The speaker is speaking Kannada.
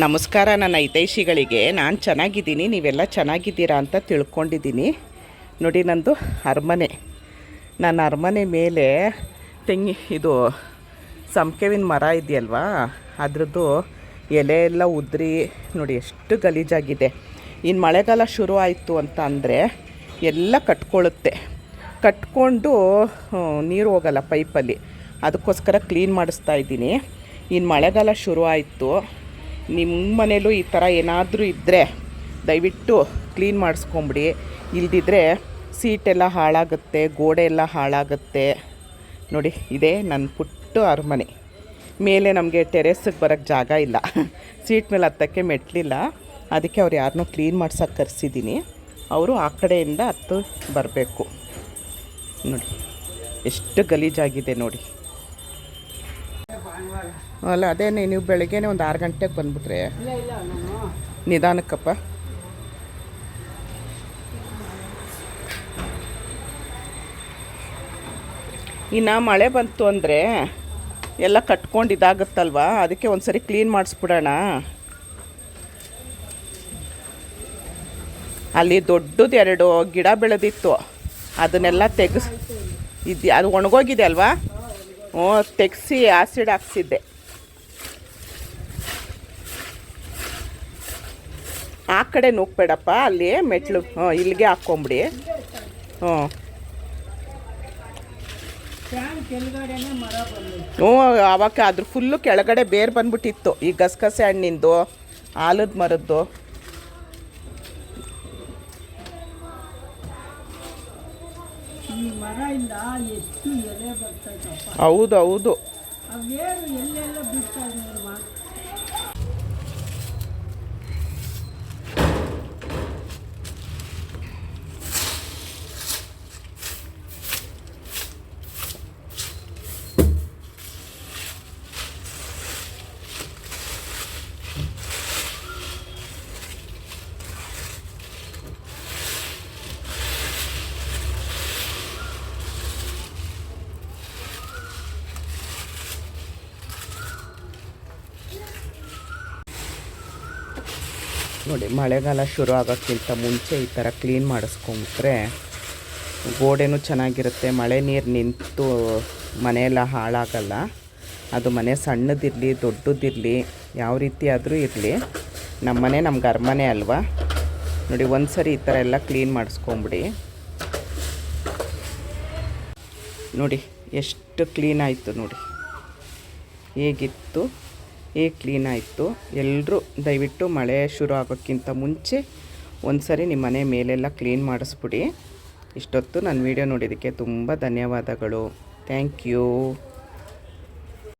ನಮಸ್ಕಾರ, ನನ್ನ ಹಿತೈಷಿಗಳಿಗೆ. ನಾನು ಚೆನ್ನಾಗಿದ್ದೀನಿ, ನೀವೆಲ್ಲ ಚೆನ್ನಾಗಿದ್ದೀರಾ ಅಂತ ತಿಳ್ಕೊಂಡಿದ್ದೀನಿ. ನೋಡಿ, ನಂದು ಅರಮನೆ. ನನ್ನ ಅರಮನೆ ಮೇಲೆ ತೆಂಗಿ, ಇದು ಸಂಕೆವಿನ ಮರ ಇದೆಯಲ್ವಾ? ಅದರದ್ದು ಎಲೆ ಎಲ್ಲ ಉದ್ರಿ, ನೋಡಿ, ಎಷ್ಟು ಗಲೀಜಾಗಿದೆ. ಇನ್ನು ಮಳೆಗಾಲ ಶುರು ಆಯಿತು ಅಂತ ಅಂದರೆ ಎಲ್ಲ ಕಟ್ಕೊಳ್ಳುತ್ತೆ. ಕಟ್ಕೊಂಡು ನೀರು ಹೋಗಲ್ಲ ಪೈಪಲ್ಲಿ. ಅದಕ್ಕೋಸ್ಕರ ಕ್ಲೀನ್ ಮಾಡಿಸ್ತಾ ಇದ್ದೀನಿ. ಇನ್ನು ಮಳೆಗಾಲ ಶುರು ಆಯಿತು. ನಿಮ್ಮ ಮನೇಲೂ ಈ ಥರ ಏನಾದರೂ ಇದ್ದರೆ ದಯವಿಟ್ಟು ಕ್ಲೀನ್ ಮಾಡಿಸ್ಕೊಂಬಿಡಿ. ಇಲ್ದಿದ್ರೆ ಸೀಟೆಲ್ಲ ಹಾಳಾಗುತ್ತೆ ಗೋಡೆ ಎಲ್ಲ ಹಾಳಾಗುತ್ತೆ. ನೋಡಿ, ಇದೇ ನನ್ನ ಪುಟ್ಟ ಅರಮನೆ. ಮೇಲೆ ನಮಗೆ ಟೆರೆಸ್ಗೆ ಬರೋಕ್ಕೆ ಜಾಗ ಇಲ್ಲ. ಸೀಟ್ ಮೇಲೆ ಹತ್ತಕ್ಕೆ ಮೆಟ್ಲಿಲ್ಲ. ಅದಕ್ಕೆ ಅವ್ರು ಯಾರನ್ನೂ ಕ್ಲೀನ್ ಮಾಡ್ಸೋಕೆ ಕರೆಸಿದ್ದೀನಿ. ಅವರು ಆ ಕಡೆಯಿಂದ ಹತ್ತು ಬರಬೇಕು. ನೋಡಿ, ಎಷ್ಟು ಗಲೀಜಾಗಿದೆ ನೋಡಿ. ಅಲ್ಲ ಅದೇನೆ ನೀವು ಬೆಳಗ್ಗೆನೆ ಒಂದು ಆರು ಗಂಟೆಗೆ ಬಂದ್ಬಿಟ್ರೆ. ನಿಧಾನಕ್ಕಪ್ಪ. ಇನ್ನು ಮಳೆ ಬಂತು ಅಂದರೆ ಎಲ್ಲ ಕಟ್ಕೊಂಡು ಇದಾಗುತ್ತಲ್ವಾ ಅದಕ್ಕೆ ಒಂದು ಸರಿ ಕ್ಲೀನ್ ಮಾಡಿಸ್ಬಿಡೋಣ. ಅಲ್ಲಿ ದೊಡ್ಡದು ಎರಡು ಗಿಡ ಬೆಳೆದಿತ್ತು. ಅದನ್ನೆಲ್ಲ ತೆಗೆಸ್ ಇದು ಅದು ಒಣಗೋಗಿದೆ ಅಲ್ವಾ? ಹ್ಞೂ ತೆಗೆಸಿ ಆಸಿಡ್ ಹಾಕ್ಸಿದ್ದೆ. ಆ ಕಡೆ ನುಗ್ಬೇಡಪ್ಪ ಅಲ್ಲಿ ಮೆಟ್ಲು ಹ್ಞೂ ಇಲ್ಲಿಗೆ ಹಾಕ್ಕೊಂಬಿಡಿ. ಹ್ಞೂ. ಹ್ಞೂ ಅವಾಗ ಅದ್ರ ಫುಲ್ಲು ಕೆಳಗಡೆ ಬೇರು ಬಂದ್ಬಿಟ್ಟಿತ್ತು. ಈ ಗಸಗಸೆ ಹಣ್ಣಿಂದು ಆಲದ ಮರದ್ದು. ಹೌದು ಹೌದು. ನೋಡಿ, ಮಳೆಗಾಲ ಶುರು ಆಗೋಕ್ಕಿಂತ ಮುಂಚೆ ಈ ಥರ ಕ್ಲೀನ್ ಮಾಡಿಸ್ಕೊಂಬಿಟ್ರೆ ಗೋಡೆನೂ ಚೆನ್ನಾಗಿರುತ್ತೆ, ಮಳೆ ನೀರು ನಿಂತು ಮನೆಯೆಲ್ಲ ಹಾಳಾಗಲ್ಲ. ಅದು ಮನೆ ಸಣ್ಣದಿರಲಿ, ದೊಡ್ಡದಿರಲಿ, ಯಾವ ರೀತಿ ಆದರೂ ಇರಲಿ. ನಮ್ಮ ಮನೆ ನಮ್ಗೆ ಅರಮನೆ ಅಲ್ವಾ? ನೋಡಿ ಒಂದು ಸರಿ ಈ ಥರ ಎಲ್ಲ ಕ್ಲೀನ್ ಮಾಡಿಸ್ಕೊಂಬಿಡಿ. ನೋಡಿ, ಎಷ್ಟು ಕ್ಲೀನ್ ಆಯಿತು ನೋಡಿ. ಹೇಗಿತ್ತು? ಹೇಗೆ ಕ್ಲೀನ್ ಆಯಿತು? ಎಲ್ಲರೂ ದಯವಿಟ್ಟು ಮಳೆ ಶುರು ಆಗೋಕ್ಕಿಂತ ಮುಂಚೆ ಒಂದು ಸರಿ ನಿಮ್ಮ ಮನೆ ಮೇಲೆಲ್ಲ ಕ್ಲೀನ್ ಮಾಡಿಸ್ಬಿಡಿ. ಇಷ್ಟೊತ್ತು ನನ್ನ ವೀಡಿಯೋ ನೋಡಿದ್ದಕ್ಕೆ ತುಂಬ ಧನ್ಯವಾದಗಳು. Thank you.